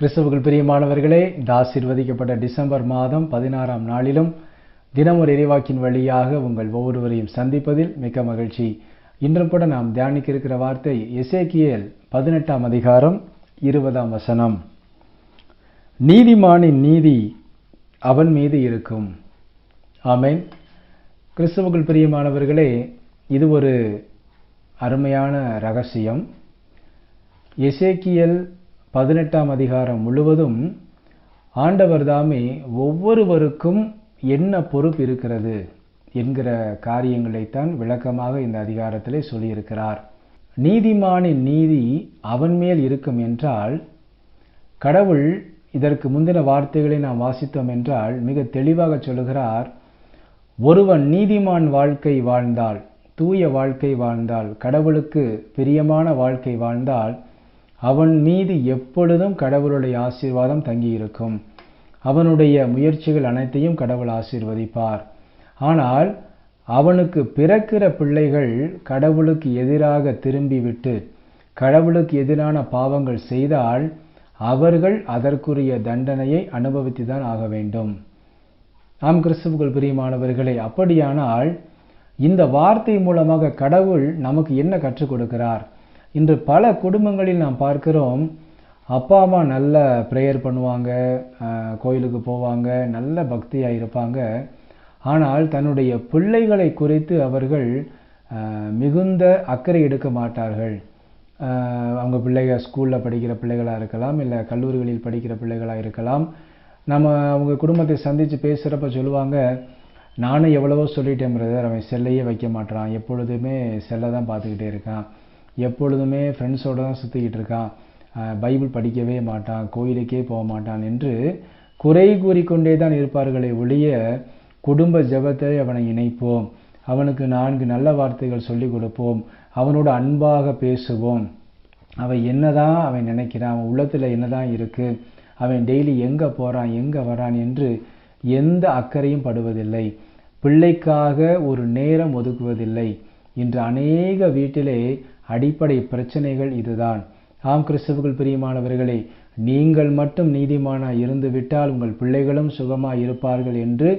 கிறிஸ்தவுக்குள் பிரியமானவர்களே இந்த ஆசீர்வதிக்கப்பட்ட டிசம்பர் மாதம் பதினாறாம் நாளிலும் தினமொரு ஒரு இறைவாக்கின் வழியாக உங்கள் ஒவ்வொருவரையும் சந்திப்பதில் மிக்க மகிழ்ச்சி. இன்றும் கூட நாம் தியானிக்க இருக்கிற வார்த்தை எசேக்கியல் பதினெட்டாம் அதிகாரம் இருபதாம் வசனம். நீதிமானின் நீதி அவன் மீது இருக்கும். ஆமேன். கிறிஸ்தவுக்குள் பிரியமானவர்களே இது ஒரு அருமையான ரகசியம். எசேக்கியல் பதினெட்டாம் அதிகாரம் முழுவதும் ஆண்டவர் தாமே ஒவ்வொருவருக்கும் என்ன பொறுப்பு இருக்கிறது என்கிற காரியங்களைத்தான் விளக்கமாக இந்த அதிகாரத்திலே சொல்லியிருக்கிறார். நீதிமானின் நீதி அவன் மேல் இருக்கும் என்றால் கடவுள் இதற்கு முந்தின வார்த்தைகளை நாம் வாசித்தோம் என்றால் மிக தெளிவாக சொல்லுகிறார் ஒருவன் நீதிமான் வாழ்க்கை வாழ்ந்தால் தூய வாழ்க்கை வாழ்ந்தால் கடவுளுக்கு பிரியமான வாழ்க்கை வாழ்ந்தால் அவன் மீது எப்பொழுதும் கடவுளுடைய ஆசீர்வாதம் தங்கியிருக்கும். அவனுடைய முயற்சிகள் அனைத்தையும் கடவுள் ஆசீர்வதிப்பார். ஆனால் அவனுக்கு பிறக்கிற பிள்ளைகள் கடவுளுக்கு எதிராக திரும்பிவிட்டு கடவுளுக்கு எதிரான பாவங்கள் செய்தால் அவர்கள் அதற்குரிய தண்டனையை அனுபவித்துதான் ஆக வேண்டும். நாம் கிறிஸ்துவுக்குள் பிரியமானவர்களே அப்படியானால் இந்த வார்த்தை மூலமாக கடவுள் நமக்கு என்ன கற்றுக் கொடுக்கிறார்? இன்று பல குடும்பங்களில் நாம் பார்க்கிறோம் அப்பா அம்மா நல்ல ப்ரேயர் பண்ணுவாங்க கோயிலுக்கு போவாங்க நல்ல பக்தியாக இருப்பாங்க. ஆனால் தன்னுடைய பிள்ளைகளை குறித்து அவர்கள் மிகுந்த அக்கறை எடுக்க மாட்டார்கள். அவங்க பிள்ளைகள் ஸ்கூலில் படிக்கிற பிள்ளைகளாக இருக்கலாம் இல்லை கல்லூரிகளில் படிக்கிற பிள்ளைகளாக இருக்கலாம். நம்ம அவங்க குடும்பத்தை சந்தித்து பேசுகிறப்ப சொல்லுவாங்க நானும் எவ்வளவோ சொல்லிட்டேன் பிரதர் அவன் செல்லையே வைக்க மாட்டான் எப்பொழுதுமே செல்லை தான் பார்த்துக்கிட்டே இருக்கான். எப்பொழுதுமே ஃப்ரெண்ட்ஸோடு தான் சுற்றிக்கிட்டு இருக்கான் பைபிள் படிக்கவே மாட்டான் கோயிலுக்கே போக மாட்டான் என்று குறை கூறிக்கொண்டே தான் இருப்பார்களே ஒழிய குடும்ப ஜபத்தை அவனை இணைப்போம். அவனுக்கு நான்கு நல்ல வார்த்தைகள் சொல்லிக் கொடுப்போம். அவனோட அன்பாக பேசுவோம். அவன் என்னதான் அவன் நினைக்கிறான் அவன் உள்ளத்தில் என்னதான் இருக்குது அவன் டெய்லி எங்கே போகிறான் எங்கே வரான் என்று எந்த அக்கறையும் படுவதில்லை. பிள்ளைக்காக ஒரு நேரம் ஒதுக்குவதில்லை. இன்று அநேக வீட்டிலே அடிப்படை பிரச்சனைகள் இதுதான். ஆம் கிறிஸ்தவர்கள் பிரியமானவர்களே நீங்கள் மட்டும் நீதிமானா இருந்துவிட்டால் உங்கள் பிள்ளைகளும் சுகமா இருப்பார்கள் என்று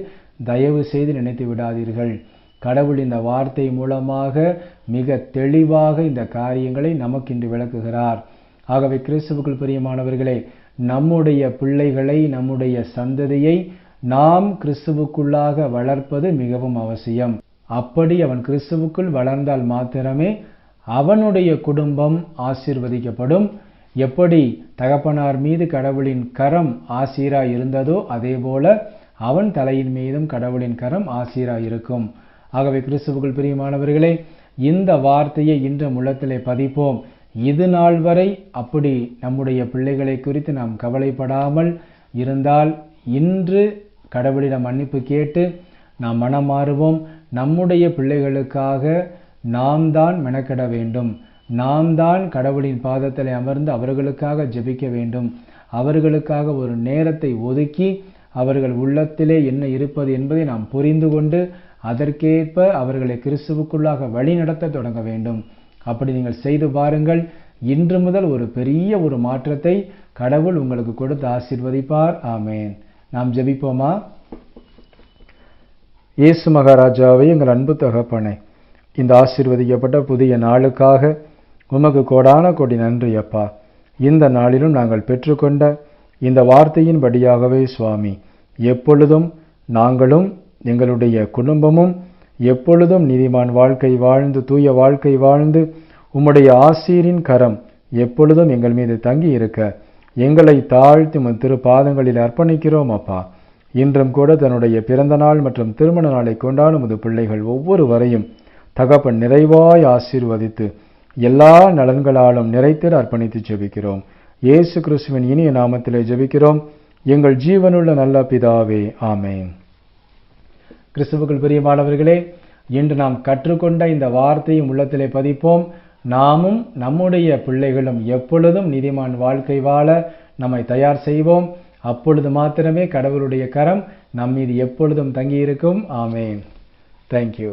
தயவு செய்து நினைத்து விடாதீர்கள். கடவுள் இந்த வார்த்தை மூலமாக மிக தெளிவாக இந்த காரியங்களை நமக்கு இன்று விளக்குகிறார். ஆகவே கிறிஸ்துவுக்குள் பிரியமானவர்களே நம்முடைய பிள்ளைகளை நம்முடைய சந்ததியை நாம் கிறிஸ்துவுக்குள்ளாக வளர்ப்பது மிகவும் அவசியம். அப்படி அவன் கிறிஸ்துவுக்குள் வளர்ந்தால் மாத்திரமே அவனுடைய குடும்பம் ஆசீர்வதிக்கப்படும். எப்படி தகப்பனார் மீது கடவுளின் கரம் ஆசீரா இருந்ததோ அதே போல அவன் தலையின் மீதும் கடவுளின் கரம் ஆசீரா இருக்கும். ஆகவே கிறிஸ்துவுக்குள் பிரியமானவர்களே இந்த வார்த்தையை இன்று முள்ளத்திலே பதிப்போம். இது நாள் வரை அப்படி நம்முடைய பிள்ளைகளை குறித்து நாம் கவலைப்படாமல் இருந்தால் இன்று கடவுளிடம் மன்னிப்பு கேட்டு நாம் மனம் மாறுவோம். நம்முடைய பிள்ளைகளுக்காக நாம் தான் மெனக்கெட வேண்டும். நாம் தான் கடவுளின் பாதத்தில் அமர்ந்து அவர்களுக்காக ஜெபிக்க வேண்டும். அவர்களுக்காக ஒரு நேரத்தை ஒதுக்கி அவர்கள் உள்ளத்திலே என்ன இருப்பது என்பதை நாம் புரிந்து கொண்டு அதற்கேற்ப அவர்களை கிறிஸ்துவுக்குள்ளாக வழி நடத்த தொடங்க வேண்டும். அப்படி நீங்கள் செய்து பாருங்கள். இன்று முதல் ஒரு பெரிய ஒரு மாற்றத்தை கடவுள் உங்களுக்கு கொடுத்து ஆசீர்வதிப்பார். ஆமேன். நாம் ஜெபிப்போமா? இயேசு மகாராஜாவை எங்கள் அன்பு தகப்பனை இந்த ஆசீர்வதிக்கப்பட்ட புதிய நாளுக்காக உமக்கு கோடான கோடி நன்றி அப்பா. இந்த நாளிலும் நாங்கள் பெற்றுக்கொண்ட இந்த வார்த்தையின் படியாகவே சுவாமி. எப்பொழுதும் நாங்களும் எங்களுடைய குடும்பமும் எப்பொழுதும் நீதிமான் வாழ்க்கை வாழ்ந்து தூய வாழ்க்கை வாழ்ந்து உம்முடைய ஆசீரின் கரம் எப்பொழுதும் எங்கள் மீது தங்கி இருக்க எங்களை தாழ்த்தி உம் திரு பாதங்களில் அர்ப்பணிக்கிறோம் அப்பா. இன்றும் கூட தன்னுடைய பிறந்த நாள் மற்றும் திருமண நாளை கொண்டாடும் முது பிள்ளைகள் ஒவ்வொருவரையும் தகப்பன் நிறைவாய் ஆசீர்வதித்து எல்லா நலன்களாலும் நிறைத்திட அர்ப்பணித்து ஜெபிக்கிறோம். இயேசு கிறிஸ்துவின் இனிய நாமத்திலே ஜெபிக்கிறோம். எங்கள் ஜீவனுள்ள நல்ல பிதாவே ஆமேன். கிறிஸ்துவுக்குள் பிரியமானவர்களே இன்று நாம் கற்றுக்கொண்ட இந்த வார்த்தையும் உள்ளத்திலே பதிப்போம். நாமும் நம்முடைய பிள்ளைகளும் எப்பொழுதும் நீதிமான் வாழ்க்கை வாழ நம்மை தயார் செய்வோம். அப்பொழுது மாத்திரமே கடவுளுடைய கரம் நம் மீது எப்பொழுதும் தங்கியிருக்கும். ஆமேன். தேங்க்யூ